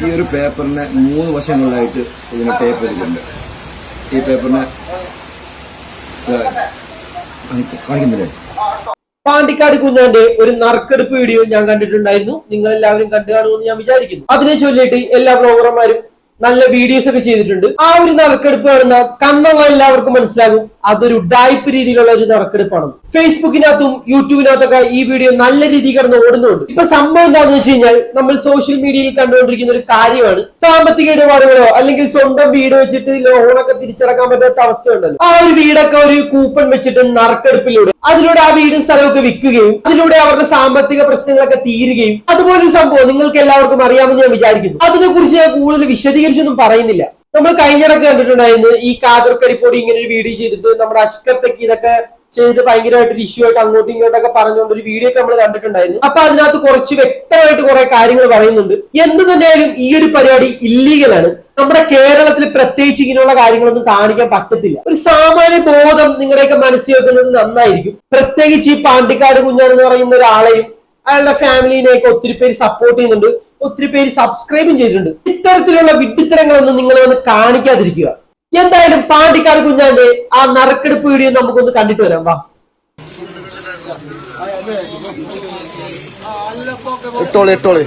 ഈ ഒരു പേപ്പറിന് മൂന്ന് വശങ്ങളിലായിട്ട് ഇതിന് ടേപ്പ് ചെയ്തിട്ടുണ്ട് ഈ പേപ്പറിന് കാണിക്കുന്നില്ലേ പാണ്ടിക്കാട് കുഞ്ഞാന്റെ ഒരു നറുക്കെടുപ്പ് വീഡിയോ ഞാൻ കണ്ടിട്ടുണ്ടായിരുന്നു നിങ്ങൾ എല്ലാവരും കണ്ടു കാണുമെന്ന് ഞാൻ വിചാരിക്കുന്നു അതിനെ ചൊല്ലിയിട്ട് എല്ലാ ബ്ലോഗർമാരും നല്ല വീഡിയോസ് ഒക്കെ ചെയ്തിട്ടുണ്ട്. ആ ഒരു നറുക്കെടുപ്പ് കാണുന്ന കണ്ണുള്ള എല്ലാവർക്കും മനസ്സിലാകും. അതൊരു ഡായ്പ് രീതിയിലുള്ള ഒരു നറുക്കെടുപ്പാണ്. ഫേസ്ബുക്കിനകത്തും യൂട്യൂബിനകത്തൊക്കെ ഈ വീഡിയോ നല്ല രീതിയിൽ കിടന്ന് ഓടുന്നുണ്ട്. ഇപ്പൊ സംഭവം എന്താണെന്ന് വെച്ച് കഴിഞ്ഞാൽ നമ്മൾ സോഷ്യൽ മീഡിയയിൽ കണ്ടുകൊണ്ടിരിക്കുന്ന ഒരു കാര്യമാണ്. സാമ്പത്തിക ഇടപാടുകളോ അല്ലെങ്കിൽ സ്വന്തം വീട് വെച്ചിട്ട് ലോണൊക്കെ തിരിച്ചടക്കാൻ പറ്റാത്ത അവസ്ഥ ഉണ്ടല്ലോ ആ ഒരു വീടൊക്കെ ഒരു കൂപ്പൺ വെച്ചിട്ട് നറുക്കെടുപ്പിലൂടെ അതിലൂടെ ആ വീടും സ്ഥലമൊക്കെ വിൽക്കുകയും അതിലൂടെ അവരുടെ സാമ്പത്തിക പ്രശ്നങ്ങളൊക്കെ തീരുകയും. അതുപോലൊരു സംഭവം നിങ്ങൾക്ക് എല്ലാവർക്കും അറിയാമെന്ന് ഞാൻ വിചാരിക്കുന്നു. അതിനെക്കുറിച്ച് ഞാൻ കൂടുതൽ വിശദീകരിച്ചൊന്നും പറയുന്നില്ല. നമ്മൾ കഴിഞ്ഞിടക്ക് കണ്ടിട്ടുണ്ടായിരുന്നു ഈ കാതർ കരിപ്പൊടി ഇങ്ങനെ ഒരു വീഡിയോ ചെയ്തിട്ട് നമ്മുടെ അഷ്കത്തൊക്കെ ഇതൊക്കെ ചെയ്ത് ഭയങ്കരമായിട്ട് ഇഷ്യൂ ആയിട്ട് അങ്ങോട്ടും ഇങ്ങോട്ടൊക്കെ പറഞ്ഞുകൊണ്ട് ഒരു വീഡിയോ ഒക്കെ നമ്മൾ കണ്ടിട്ടുണ്ടായിരുന്നു. അപ്പൊ അതിനകത്ത് കുറച്ച് വ്യക്തമായിട്ട് കുറെ കാര്യങ്ങൾ പറയുന്നുണ്ട്. എന്ത് തന്നെയായാലും ഈ ഒരു പരിപാടി ഇല്ലീഗലാണ് നമ്മുടെ കേരളത്തിൽ പ്രത്യേകിച്ച് ഇങ്ങനെയുള്ള കാര്യങ്ങളൊന്നും കാണിക്കാൻ പറ്റത്തില്ല. ഒരു സാമാന്യ ബോധം നിങ്ങളുടെയൊക്കെ മനസ്സിൽ വെക്കുന്നത് നന്നായിരിക്കും. പ്രത്യേകിച്ച് ഈ പാണ്ടിക്കാട് കുഞ്ഞാണെന്ന് പറയുന്ന ഒരാളെയും അയാളുടെ ഫാമിലിനെയൊക്കെ ഒത്തിരി പേര് സപ്പോർട്ട് ചെയ്യുന്നുണ്ട്. ഒത്തിരി പേര് സബ്സ്ക്രൈബും ചെയ്തിട്ടുണ്ട്. ഇത്തരത്തിലുള്ള വിഡ്ഢിത്തരങ്ങളൊന്നും നിങ്ങൾ വന്ന് കാണിക്കാതിരിക്കുക. എന്തായാലും പാണ്ടിക്കാട് കുഞ്ഞാന്റെ ആ നറുക്കെടുപ്പ് വീഡിയോ നമുക്കൊന്ന് കണ്ടിട്ട് വരാം. വാ. ഇട്ടോളി ഇട്ടോളി.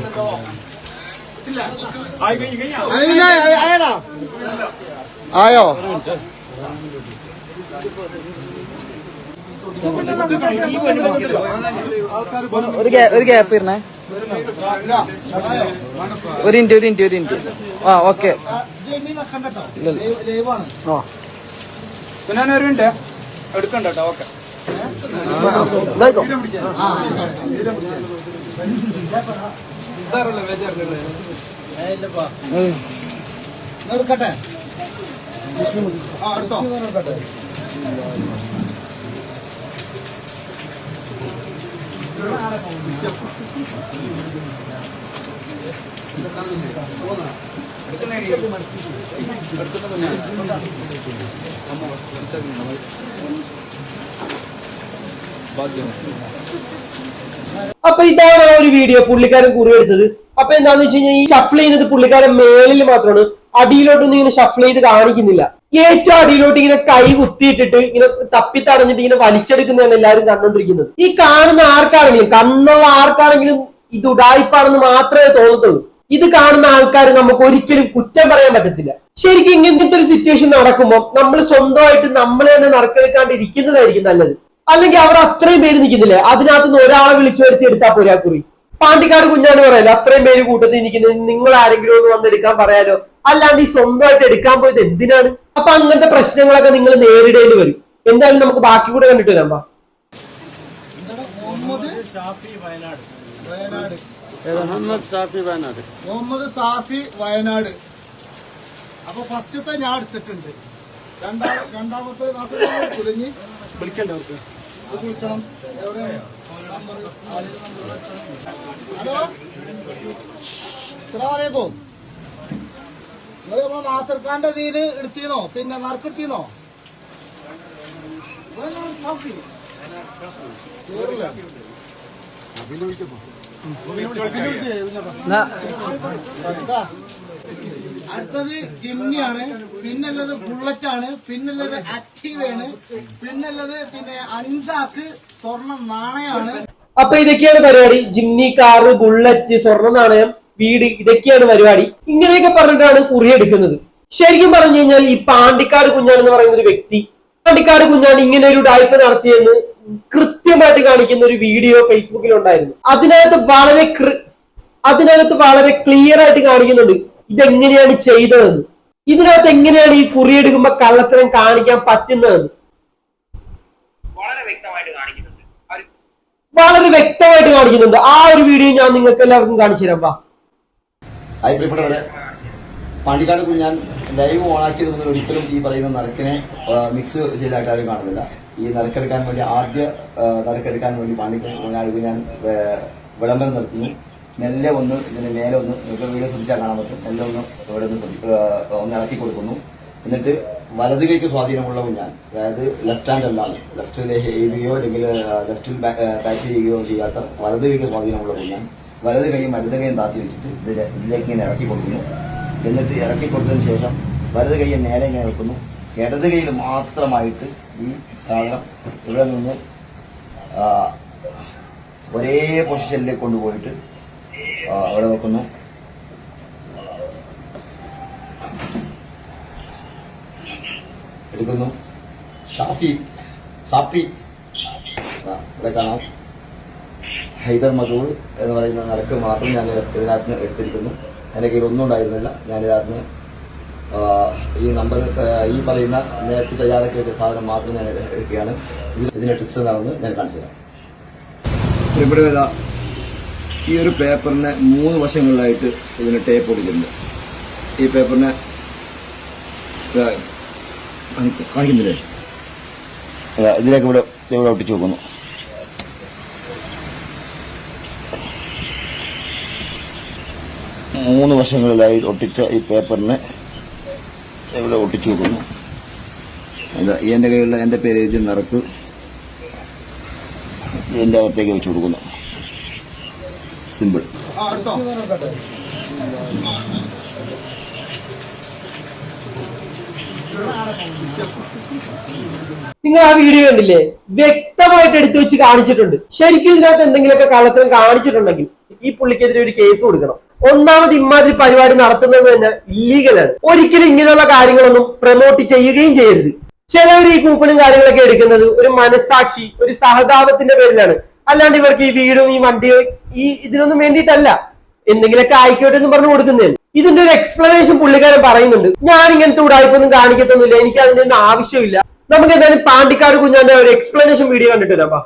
ആയോ? ഒരു ഗ്യാപ്പ് ഇരുന്നേ. ഒരു ഇന്റ് ഒരു ഇന്റ് ഒരു ഇന്റ് ആ ഓക്കെ. ഒരു മിനിറ്റ് എടുക്കണ്ട കേട്ടോ ഓക്കെ അപ്പൊ ഇതാണ് ആ ഒരു വീഡിയോ പുള്ളിക്കാരൻ കുറിയെടുത്തത് അപ്പൊ എന്താന്ന് വെച്ച് കഴിഞ്ഞാൽ ഈ ഷഫിൾ ചെയ്യുന്നത് പുള്ളിക്കാരൻ മേളിൽ മാത്രമാണ്. അടിയിലോട്ടൊന്നും ഇങ്ങനെ ഷഫിൾ ചെയ്ത് കാണിക്കുന്നില്ല. ഏറ്റവും അടിയിലോട്ട് ഇങ്ങനെ കൈ കുത്തിയിട്ടിട്ട് ഇങ്ങനെ തപ്പി തടഞ്ഞിട്ട് ഇങ്ങനെ വലിച്ചെടുക്കുന്നതാണ് എല്ലാവരും കണ്ടോണ്ടിരിക്കുന്നത്. ഈ കാണുന്ന ആർക്കാണെങ്കിലും കണ്ണുള്ള ആർക്കാണെങ്കിലും ഇത് ഉടായിപ്പാണെന്ന് മാത്രമേ തോന്നത്തുള്ളൂ. ഇത് കാണുന്ന ആൾക്കാർ നമുക്ക് ഒരിക്കലും കുറ്റം പറയാൻ പറ്റത്തില്ല. ശരിക്കും ഇങ്ങനത്തെ ഒരു സിറ്റുവേഷൻ നടക്കുമ്പോൾ നമ്മൾ സ്വന്തമായിട്ട് നമ്മൾ തന്നെ നറുക്കെടുക്കാണ്ട് ഇരിക്കുന്നതായിരിക്കും നല്ലത്. അല്ലെങ്കിൽ അവിടെ അത്രയും പേര് നിൽക്കുന്നില്ലേ. അതിനകത്തുനിന്ന് ഒരാളെ വിളിച്ചു വരുത്തി എടുത്താൽ പോരാ കുറി. പാണ്ടിക്കാട് കുഞ്ഞാണ് പറയല്ലോ അത്രയും പേര് കൂട്ടത്തിൽ ഇരിക്കുന്നത് നിങ്ങൾ ആരെങ്കിലും ഒന്ന് വന്നെടുക്കാൻ പറയാലോ? അല്ലാണ്ട് ഈ സ്വന്തമായിട്ട് എടുക്കാൻ പോയത് എന്തിനാണ്? അപ്പൊ അങ്ങനത്തെ പ്രശ്നങ്ങളൊക്കെ നിങ്ങൾ നേരിടേണ്ടി വരും. എന്തായാലും നമുക്ക് ബാക്കി കൂടെ കണ്ടിട്ട് വരാം വാ. മുഹമ്മദ് ഷാഫി വയനാട്. മുഹമ്മദ് സാഫി വയനാട്. അപ്പൊ ഫസ്റ്റത്തെ ഞാൻ എടുത്തിട്ടുണ്ട്. രണ്ടാ രണ്ടാമത്തെ കുലിഞ്ഞ് വിളിക്കണ്ട വിളിക്കണം. എവിടെയാണ് ഹലോ അസ്സലാമലൈക്കും. നിങ്ങൾ നമ്മളെ നാസർ ഖാന്റെ ഇതിൽ എടുത്തീനോ പിന്നെ നറുക്കെടുത്തീനോ ഇതാ. അടുത്തത് ജിമ്മിയാണ് പിന്നുള്ളത് ആണ് പിന്നുള്ളത് ആക്റ്റീവ് ആണ് പിന്നുള്ളത് പിന്നെ അഞ്ചാക്ക് സ്വർണ നാണയമാണ്. അപ്പൊ ഇതൊക്കെയാണ് പരിപാടി. ജിമ്മി കാറ് ബുള്ളറ്റ് സ്വർണ നാണയം വീട് ഇതൊക്കെയാണ് പരിപാടി. ഇങ്ങനെയൊക്കെ പറഞ്ഞിട്ടാണ് കുറി എടുക്കുന്നത്. ശരിക്കും പറഞ്ഞു കഴിഞ്ഞാൽ ഈ പാണ്ടിക്കാട് കുഞ്ഞാൻ എന്ന് പറയുന്ന ഒരു വ്യക്തി പാണ്ടിക്കാട് കുഞ്ഞാൻ ഇങ്ങനെ ഒരു ഡായ്പ നടത്തിയെന്ന് കൃത്യമായിട്ട് കാണിക്കുന്ന ഒരു വീഡിയോ ഫേസ്ബുക്കിൽ ഉണ്ടായിരുന്നു അതിനകത്ത് വളരെ അതിനകത്ത് വളരെ ക്ലിയർ ആയിട്ട് കാണിക്കുന്നുണ്ട്. ഇതെങ്ങനെയാണ് ചെയ്തതെന്ന്? ഇതിനകത്ത് എങ്ങനെയാണ് ഈ കുറി എടുക്കുമ്പോ കള്ളത്തരം കാണിക്കാൻ പറ്റുന്നതെന്ന്? വളരെ വ്യക്തമായിട്ട് കാണിക്കുന്നുണ്ട്. ആ ഒരു വളരെ വ്യക്തമായിട്ട് കാണിക്കുന്നുണ്ട്. ആ ഒരു വീഡിയോ ഞാൻ നിങ്ങൾക്ക് എല്ലാവർക്കും കാണിച്ചു തരാം വാ. പാണ്ടിക്കാട് കുഞ്ഞാൻ ലൈവ് ഓണാക്കിയത് മുതൽ ഒരിക്കലും ഈ പറയുന്ന നറുക്കിനെ മിക്സ് ചെയ്തായിട്ട് ആരും കാണുന്നില്ല. ഈ നറുക്കെടുക്കാൻ വേണ്ടി ആദ്യ നറുക്കെടുക്കാൻ വേണ്ടി പാണ്ടിക്കാട് ഞാൻ വിളംബരം നടത്തുന്നു. മെല്ലെ ഒന്ന് ഇതിന് മേലെ ഒന്ന് നിങ്ങൾക്ക് വീഡിയോ ശ്രദ്ധിച്ചാൽ കാണാൻ പറ്റും. മെല്ലെ ഒന്ന് ഇവിടെ ഒന്ന് ഒന്ന് ഇറക്കി കൊടുക്കുന്നു. എന്നിട്ട് വലത് കൈക്ക് സ്വാധീനമുള്ളവൻ ഞാൻ അതായത് ലെഫ്റ്റ് ഹാൻഡ് അല്ലാതെ ലെഫ്റ്റിൽ എഴുതുകയോ അല്ലെങ്കിൽ ലെഫ്റ്റിൽ ബാറ്റ് ചെയ്യുകയോ ചെയ്യാത്ത വലത് കൈക്ക് സ്വാധീനമുള്ളവൻ ഞാൻ വലത് കൈയും ഇടത് കൈയും താത്തി വെച്ചിട്ട് ഇതിലെ ഇതിലേക്ക് ഇങ്ങനെ ഇറക്കി കൊടുക്കുന്നു. എന്നിട്ട് ഇറക്കി കൊടുത്തതിന് ശേഷം വലത് കൈ നേരെ ഇങ്ങനെ വെക്കുന്നു. ഇടത് കൈയിൽ മാത്രമായിട്ട് ഈ സാധനം ഇവിടെ നിന്ന് ഒരേ പൊസിഷനിലേക്ക് കൊണ്ടുപോയിട്ട് അവിടെ നോക്കുന്നു. എടുക്കുന്നു. ഷാഫി ഷാഫി. ഇവിടെ കാണാം. ഹൈദർ മധൂർ എന്ന് പറയുന്ന നിരക്ക് മാത്രം ഞാൻ ഇതിനകത്ത് എടുത്തിരിക്കുന്നു. എന്റെ കയ്യിൽ ഒന്നും ഉണ്ടായിരുന്നില്ല. ഞാൻ ഇതിനകത്ത് ഈ നമ്പർ ഈ പറയുന്ന നേരത്തെ തയ്യാറാക്കി വെച്ച സാധനം മാത്രം ഞാൻ എടു- എടുക്കുകയാണ്. ഇത് ഇതിന്റെ ട്രിക്സ് എന്താണെന്ന് ഞാൻ കാണിച്ചു തരാം ഇവിടെ ഈ ഒരു പേപ്പറിനെ മൂന്ന് വശങ്ങളിലായിട്ട് ഇതിന് ടേപ്പ് കൊടുക്കുന്നുണ്ട് ഈ പേപ്പറിനെ കാണിക്കുന്നില്ലേ? അതാ ഇതിലേക്ക് ഇവിടെ ഇവിടെ ഒട്ടിച്ചു വെക്കുന്നു. മൂന്ന് വശങ്ങളിലായി ഒട്ടിച്ച ഈ പേപ്പറിനെ ഇവിടെ ഒട്ടിച്ചു വെക്കുന്നു. അതാ എന്റെ കയ്യിലുള്ള എന്റെ പേര് എഴുതി നിറക്ക് ഇതിന്റെ അകത്തേക്ക് വെച്ച് കൊടുക്കുന്നു. സിമ്പിൾ. നിങ്ങൾ ആ വീഡിയോ കണ്ടില്ലേ? വ്യക്തമായിട്ട് എടുത്തു വെച്ച് കാണിച്ചിട്ടുണ്ട്. ശരിക്കും ഇതിനകത്ത് എന്തെങ്കിലുമൊക്കെ കള്ളത്തരം കാണിച്ചിട്ടുണ്ടെങ്കിൽ ഈ പുള്ളിക്കെതിരെ ഒരു കേസ് കൊടുക്കണം. ഒന്നാമത് ഇമാതിരി പരിപാടി നടത്തുന്നത് തന്നെ ഇല്ലീഗലാണ് ഒരിക്കലും ഇങ്ങനെയുള്ള കാര്യങ്ങളൊന്നും പ്രൊമോട്ട് ചെയ്യുകയും ചെയ്യരുത്. ചിലവർ ഈ കൂപ്പണും കാര്യങ്ങളൊക്കെ എടുക്കുന്നത് ഒരു മനസാക്ഷി ഒരു സഹതാപത്തിന്റെ പേരിലാണ്. അല്ലാണ്ട് ഇവർക്ക് ഈ വീടും ഈ വണ്ടിയും ഈ ഇതിനൊന്നും വേണ്ടിയിട്ടല്ല. എന്തെങ്കിലുമൊക്കെ ആയിക്കോട്ടെ എന്ന് പറഞ്ഞു കൊടുക്കുന്നേ. ഇതിന്റെ ഒരു എക്സ്പ്ലനേഷൻ പുള്ളിക്കാരൻ പറയുന്നുണ്ട്. ഞാൻ ഇങ്ങനത്തെ ഉടായ്പൊന്നും കാണിക്കത്തൊന്നുമില്ല. എനിക്ക് അതിന്റെ ഒന്നും ആവശ്യമില്ല. നമുക്ക് എന്തായാലും പാണ്ടിക്കാട് കുഞ്ഞാന്റെ ഒരു എക്സ്പ്ലനേഷൻ വീഡിയോ കണ്ടിട്ട് വരാം.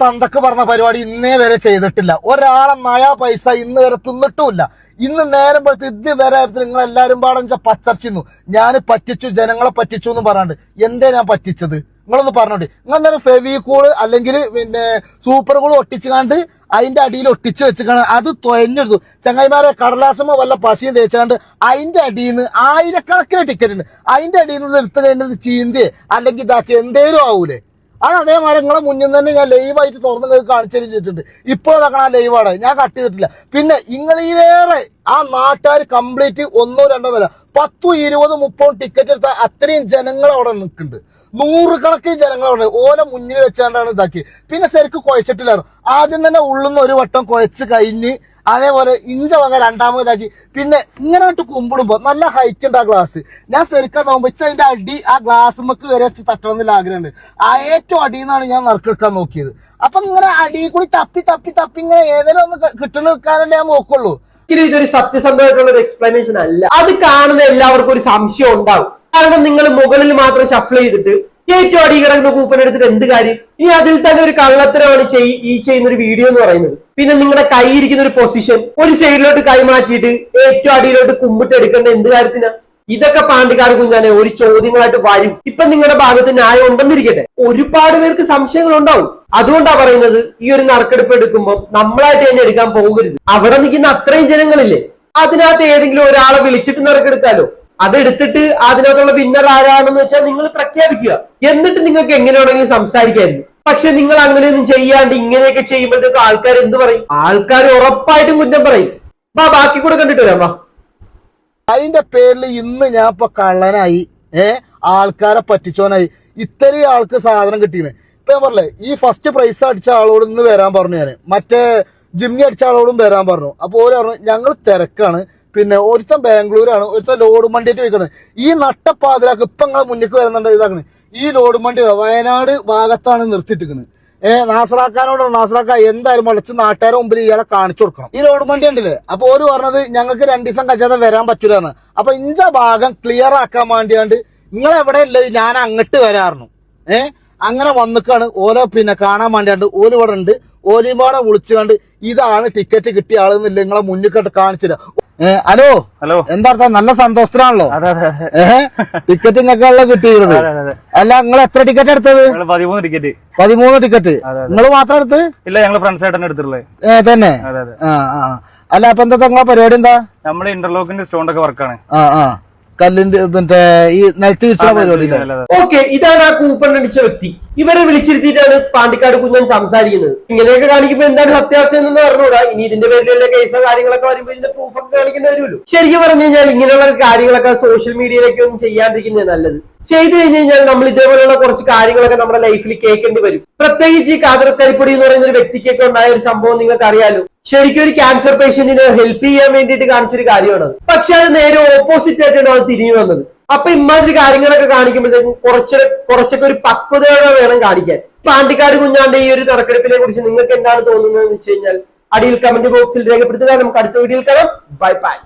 തന്തക്ക് പറഞ്ഞ പരിപാടി ഇന്നേ വരെ ചെയ്തിട്ടില്ല. ഒരാളെ നയാ പൈസ ഇന്ന് വരെ തിന്നിട്ടുമില്ല. ഇന്ന് നേരം പോലത്തെ ഇത് വരെ നിങ്ങൾ എല്ലാരും പാടഞ്ച പച്ചർച്ചിന്നു. ഞാൻ പറ്റിച്ചു ജനങ്ങളെ പറ്റിച്ചു എന്ന് പറയാണ്ട് എന്തേ ഞാൻ പറ്റിച്ചത്? നിങ്ങളൊന്ന് പറഞ്ഞോണ്ട് നിങ്ങൾ എന്തായാലും കൂൾ അല്ലെങ്കിൽ പിന്നെ സൂപ്പർ കൂൾ ഒട്ടിച്ചു കണ്ട് അതിന്റെ അടിയിൽ ഒട്ടിച്ച് വെച്ചിക്കാണ്. അത് തൊയഞ്ഞെടുത്തു. ചങ്ങായിമാരെ കടലാസമോ വല്ല പശയും തേച്ചാണ്ട് അതിന്റെ അടിയിൽ നിന്ന് ആയിരക്കണക്കിന് ടിക്കറ്റ് ഉണ്ട്. അതിന്റെ അടിയിൽ നിന്ന് എടുത്തു കഴിഞ്ഞത് ചീന്തിയെ അല്ലെങ്കിൽ ഇതാക്കി എന്തേലും ആവൂലേ. അത് അതേമാതിരി നിങ്ങളെ മുന്നിൽ തന്നെ ഞാൻ ലൈവായിട്ട് തുറന്ന് നിങ്ങൾക്ക് കാണിച്ചു ഇതാക്കണ ആ ലൈവാണ് ഞാൻ കട്ട് ചെയ്തിട്ടില്ല. പിന്നെ ഇങ്ങളിലേറെ ആ നാട്ടുകാർ കംപ്ലീറ്റ് ഒന്നോ രണ്ടോ നില പത്തും ഇരുപതും മുപ്പതും ടിക്കറ്റ് എടുത്ത അത്രയും ജനങ്ങൾ അവിടെ നിൽക്കുന്നുണ്ട്. നൂറുകണക്കിന് ജനങ്ങളുണ്ട് ഓല മുന്നിൽ വെച്ചാണ്ടാണ് ഇതാക്കി പിന്നെ ശരിക്കും കുഴച്ചിട്ടില്ലായിരുന്നു. ആദ്യം തന്നെ ഉള്ളുന്ന ഒരു വട്ടം കുഴച്ച് കഴിഞ്ഞ് അതേപോലെ ഇഞ്ച വക രണ്ടാമതാക്കി പിന്നെ ഇങ്ങനെ ഇട്ട് കുമ്പിടുമ്പോ നല്ല ഹൈറ്റ് ഉണ്ട് ആ ഗ്ലാസ് ഞാൻ ശരിക്കാൻ നോമ്പിച്ച അതിന്റെ അടി ആ ഗ്ലാസ്മക്ക് വരെ വെച്ച് തട്ടണം എന്നുള്ള ആഗ്രഹമുണ്ട്. ആ ഏറ്റവും അടിയിൽ നിന്നാണ് ഞാൻ നറുക്കെടുക്കാൻ നോക്കിയത്. അപ്പൊ ഇങ്ങനെ അടിയിൽ കൂടി തപ്പി തപ്പി തപ്പി ഇങ്ങനെ ഏതെങ്കിലും ഒന്ന് കിട്ടണ എടുക്കാനല്ലേ ഞാൻ നോക്കുള്ളൂ. ഇതൊരു സത്യസന്ധമായിട്ടുള്ള ഒരു എക്സ്പ്ലനേഷൻ അല്ല. അത് കാണുന്ന എല്ലാവർക്കും ഒരു സംശയം ഉണ്ടാവും. കാരണം നിങ്ങൾ മുകളിൽ മാത്രം ഷഫിൾ ചെയ്തിട്ട് ഏറ്റവും അടി കിടക്കുന്ന കൂപ്പൺ എടുത്തിട്ട് എന്ത് കാര്യം? ഇനി അതിൽ തന്നെ ഒരു കള്ളത്തരമാണ് ഈ ചെയ്യുന്ന ഒരു വീഡിയോ എന്ന് പറയുന്നത്. പിന്നെ നിങ്ങളുടെ കൈ ഇരിക്കുന്ന ഒരു പൊസിഷൻ ഒരു സൈഡിലോട്ട് കൈ മാറ്റിയിട്ട് ഏറ്റവും അടിയിലോട്ട് കുമ്പിട്ട് എടുക്കേണ്ട എന്ത് കാര്യത്തിനാ? ഇതൊക്കെ പാണ്ടിക്കാട് കുഞ്ഞാനെ ഒരു ചോദ്യങ്ങളായിട്ട് വരും. ഇപ്പൊ നിങ്ങളുടെ ഭാഗത്ത് ന്യായം ഉണ്ടെന്നിരിക്കട്ടെ. ഒരുപാട് പേർക്ക് സംശയങ്ങൾ ഉണ്ടാവും അതുകൊണ്ടാ പറയുന്നത് ഈ ഒരു നറുക്കെടുപ്പ് എടുക്കുമ്പോൾ നമ്മളായിട്ട് തന്നെ എടുക്കാൻ പോകരുത്. അവിടെ നിൽക്കുന്ന അത്രയും ജനങ്ങളില്ലേ? അതിനകത്ത് ഏതെങ്കിലും ഒരാളെ വിളിച്ചിട്ട് നറുക്കെടുക്കാലോ? അതെടുത്തിട്ട് അതിനകത്തുള്ള വിന്നർ ആരാണെന്ന് വെച്ചാൽ നിങ്ങൾ പ്രഖ്യാപിക്കുക. എന്നിട്ട് നിങ്ങൾക്ക് എങ്ങനെ വേണമെങ്കിലും സംസാരിക്കായിരുന്നു. പക്ഷെ നിങ്ങൾ അങ്ങനെയൊന്നും ചെയ്യാണ്ട് ഇങ്ങനെയൊക്കെ ചെയ്യുമ്പോഴത്തേക്ക് ആൾക്കാർ എന്ത് പറയും? ആൾക്കാർ ഉറപ്പായിട്ടും കുറ്റം പറയും. വാ ബാക്കി കൂടെ കണ്ടിട്ട് വരാം അതിന്റെ പേരിൽ ഇന്ന് ഞാൻ ഇപ്പൊ കള്ളനായി ഏ ആൾക്കാരെ പറ്റിച്ചോനായി ഇത്രയും ആൾക്ക് സാധനം കിട്ടിയത് ഇപ്പൊ ഞാൻ പറഞ്ഞേ ഈ ഫസ്റ്റ് പ്രൈസ് അടിച്ച ആളോട് ഇന്ന് വരാൻ പറഞ്ഞു ഞാൻ മറ്റേ ജിമ്മി അടിച്ച ആളോടും വരാൻ പറഞ്ഞു. അപ്പൊ ഓരോ ഞങ്ങൾ തിരക്കാണ്. പിന്നെ ഒരുത്തൻ ബാംഗ്ലൂരാണ് ഒരുത്തൻ ലോഡ് വണ്ടിയായിട്ട് പോയിക്കുന്നത് ഈ നട്ടപ്പാതിരാക്ക് ഇപ്പൊ നിങ്ങളെ മുന്നിലേക്ക് വരുന്നുണ്ട് ഇതാക്കണ്. ഈ ലോഡ് മണ്ടി വയനാട് ഭാഗത്താണ് നിർത്തിയിട്ടിരിക്കുന്നത് ഏഹ് നാസറാക്കാനോട് നാസറാക്ക എന്തായാലും മുളച്ച് നാട്ടുകാരെ മുമ്പിൽ ഇയാളെ കാണിച്ചു കൊടുക്കണം. ഈ ലോഡ് മണ്ടി ഉണ്ടല്ലേ അപ്പൊ ഓര് പറഞ്ഞത് ഞങ്ങൾക്ക് രണ്ടു ദിവസം കഴിച്ചാതെ വരാൻ പറ്റൂലെന്ന്. അപ്പൊ ഇഞ്ച ഭാഗം ക്ലിയർ ആക്കാൻ വേണ്ടിയാണ്ട് നിങ്ങൾ എവിടെ ഉള്ളത് ഞാൻ അങ്ങോട്ട് വരാറുന്നു ഏഹ് അങ്ങനെ വന്നിക്കാണ്. ഓരോ പിന്നെ കാണാൻ വേണ്ടിയാണ്ട് ഓൽ ഇവിടെ ഉണ്ട് ഓലിമാടെ വിളിച്ചുകൊണ്ട് ഇതാണ് ടിക്കറ്റ് കിട്ടിയ ആളെന്നില്ല നിങ്ങളെ മുന്നിൽ കണ്ട് കാണിച്ചില്ല. ഹലോ? ഹലോ. എന്താർത്ഥം നല്ല സന്തോഷത്തിലാണല്ലോ. ഉള്ള ഏഹ് ടിക്കറ്റ് നിങ്ങൾക്കുള്ള കിട്ടിയിരുന്നത്. അല്ല നിങ്ങൾ എത്ര ടിക്കറ്റ് എടുത്തത്? പതിമൂന്ന് ടിക്കറ്റ്. പതിമൂന്ന് ടിക്കറ്റ്. നിങ്ങൾ മാത്രം എടുത്ത്? ഇല്ല ഞങ്ങൾ ഫ്രണ്ട്സ് ആയിട്ടാണ് എടുത്തിട്ടുള്ളത് ഏ, തന്നെ. അല്ല അപ്പൊ എന്താ നിങ്ങളെ പരിപാടി എന്താ? നമ്മൾ ഇന്റർലോക്കിന്റെ സ്റ്റോണ്ടൊക്കെ വർക്കാണ് ആ ആ. കല്ലിന്റെ മറ്റേ ഈ നെൽത്ത് വീഴ്ച പരിപാടി? ഓക്കെ ഇതാണ് ആ കൂപ്പൺ അടിച്ച വ്യക്തി. ഇവരെ വിളിച്ചിരുത്തിയിട്ടാണ് പാണ്ടിക്കാട് കുഞ്ഞൻ സംസാരിക്കുന്നത്. ഇങ്ങനെയൊക്കെ കാണിക്കുമ്പോൾ എന്താണ് സത്യാവസ്ഥ എന്ന് പറഞ്ഞുകൂടാ ഇനി ഇതിന്റെ പേരിലുള്ള കേസോ കാര്യങ്ങളൊക്കെ വരുമ്പോൾ ഇതിന്റെ പ്രൂഫൊക്കെ കാണിക്കേണ്ടി വരുമല്ലോ. ശരിക്കും പറഞ്ഞു കഴിഞ്ഞാൽ ഇങ്ങനെയുള്ള കാര്യങ്ങളൊക്കെ സോഷ്യൽ മീഡിയയിലൊക്കെ ഒന്നും ചെയ്യാണ്ടിരിക്കുന്നത് നല്ലത്. ചെയ്തു കഴിഞ്ഞ് കഴിഞ്ഞാൽ നമ്മൾ ഇതേപോലെയുള്ള കുറച്ച് കാര്യങ്ങളൊക്കെ നമ്മുടെ ലൈഫിൽ കേൾക്കേണ്ടി വരും. പ്രത്യേകിച്ച് ഈ കാതറക്കരിപ്പൊടി എന്ന് പറയുന്ന ഒരു വ്യക്തിക്കൊക്കെ ഉണ്ടായ ഒരു സംഭവം നിങ്ങൾക്ക് അറിയാലോ ശരിക്കും ഒരു ക്യാൻസർ പേഷ്യന്റിനെ ഹെൽപ്പ് ചെയ്യാൻ വേണ്ടിയിട്ട് കാണിച്ചൊരു കാര്യമാണ്. പക്ഷെ അത് നേരെ ഓപ്പോസിറ്റ് ആയിട്ടാണ് അത് തിരിഞ്ഞു വന്നത്. അപ്പൊ ഇമാതിരി കാര്യങ്ങളൊക്കെ കാണിക്കുമ്പോഴത്തേക്കും കുറച്ച് കുറച്ചൊക്കെ ഒരു പക്വതയോടെ വേണം കാണിക്കാൻ. പാണ്ടിക്കാട് കുഞ്ഞാന്റെ ഈ ഒരു തറക്കെടുപ്പിനെ കുറിച്ച് നിങ്ങൾക്ക് എന്താണ് തോന്നുന്നത് എന്ന് വെച്ച് കഴിഞ്ഞാൽ അടിയിൽ കമന്റ് ബോക്സിൽ രേഖപ്പെടുത്തുക. നമുക്ക് അടുത്ത വീഡിയോയിൽ കാണാം. Bye bye